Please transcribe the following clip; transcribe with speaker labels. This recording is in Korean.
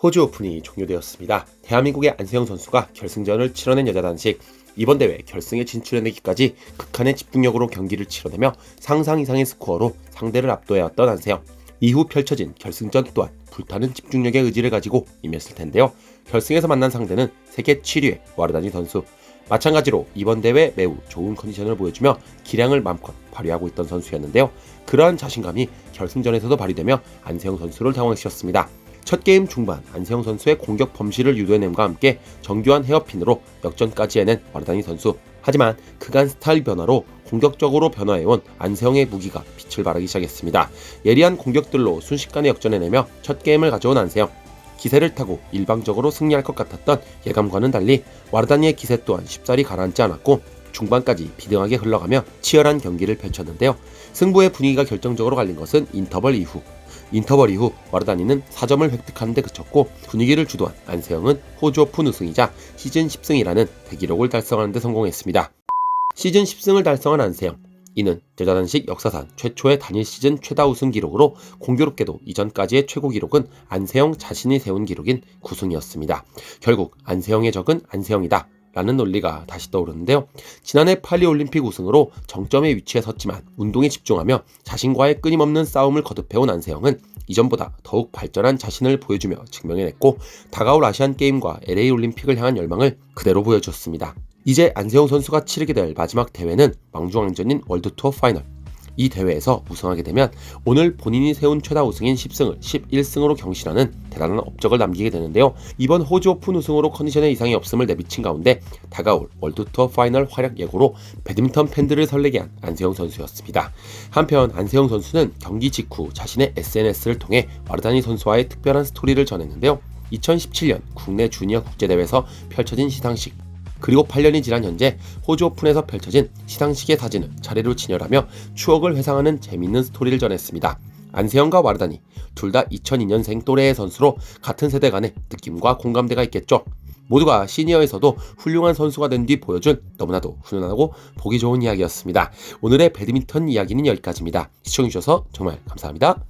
Speaker 1: 호주 오픈이 종료되었습니다. 대한민국의 안세영 선수가 결승전을 치러낸 여자 단식 이번 대회 결승에 진출해내기까지 극한의 집중력으로 경기를 치러내며 상상 이상의 스코어로 상대를 압도해왔던 안세영. 이후 펼쳐진 결승전 또한 불타는 집중력의 의지를 가지고 임했을 텐데요. 결승에서 만난 상대는 세계 7위의 와르다니 선수. 마찬가지로 이번 대회 매우 좋은 컨디션을 보여주며 기량을 마음껏 발휘하고 있던 선수였는데요. 그러한 자신감이 결승전에서도 발휘되며 안세영 선수를 당황시켰습니다. 첫 게임 중반 안세영 선수의 공격 범실을 유도해냄과 함께 정교한 헤어핀으로 역전까지 해낸 와르다니 선수. 하지만 그간 스타일 변화로 공격적으로 변화해온 안세영의 무기가 빛을 발하기 시작했습니다. 예리한 공격들로 순식간에 역전해내며 첫 게임을 가져온 안세영. 기세를 타고 일방적으로 승리할 것 같았던 예감과는 달리 와르다니의 기세 또한 쉽사리 가라앉지 않았고 중반까지 비등하게 흘러가며 치열한 경기를 펼쳤는데요. 승부의 분위기가 결정적으로 갈린 것은 인터벌 이후. 인터벌 이후 와르다니는 4점을 획득하는 데 그쳤고 분위기를 주도한 안세영은 호주 오픈 우승이자 시즌 10승이라는 대기록을 달성하는 데 성공했습니다. 시즌 10승을 달성한 안세영. 이는 여자단식 역사상 최초의 단일 시즌 최다 우승 기록으로 공교롭게도 이전까지의 최고 기록은 안세영 자신이 세운 기록인 9승이었습니다. 결국 안세영의 적은 안세영이다. 라는 논리가 다시 떠오르는데요. 지난해 파리올림픽 우승으로 정점의 위치에 섰지만 운동에 집중하며 자신과의 끊임없는 싸움을 거듭해온 안세영은 이전보다 더욱 발전한 자신을 보여주며 증명해냈고 다가올 아시안 게임과 LA 올림픽을 향한 열망을 그대로 보여줬습니다. 이제 안세영 선수가 치르게 될 마지막 대회는 망중왕전인 월드 투어 파이널. 이 대회에서 우승하게 되면 오늘 본인이 세운 최다 우승인 10승을 11승으로 경신하는 대단한 업적을 남기게 되는데요. 이번 호주 오픈 우승으로 컨디션에 이상이 없음을 내비친 가운데 다가올 월드 투어 파이널 활약 예고로 배드민턴 팬들을 설레게 한 안세영 선수였습니다. 한편 안세영 선수는 경기 직후 자신의 SNS를 통해 와르다니 선수와의 특별한 스토리를 전했는데요. 2017년 국내 주니어 국제대회에서 펼쳐진 시상식 그리고 8년이 지난 현재 호주 오픈에서 펼쳐진 시상식의 사진을 차례로 진열하며 추억을 회상하는 재밌는 스토리를 전했습니다. 안세영과 와르다니 둘 다 2002년생 또래의 선수로 같은 세대 간의 느낌과 공감대가 있겠죠. 모두가 시니어에서도 훌륭한 선수가 된 뒤 보여준 너무나도 훈훈하고 보기 좋은 이야기였습니다. 오늘의 배드민턴 이야기는 여기까지입니다. 시청해주셔서 정말 감사합니다.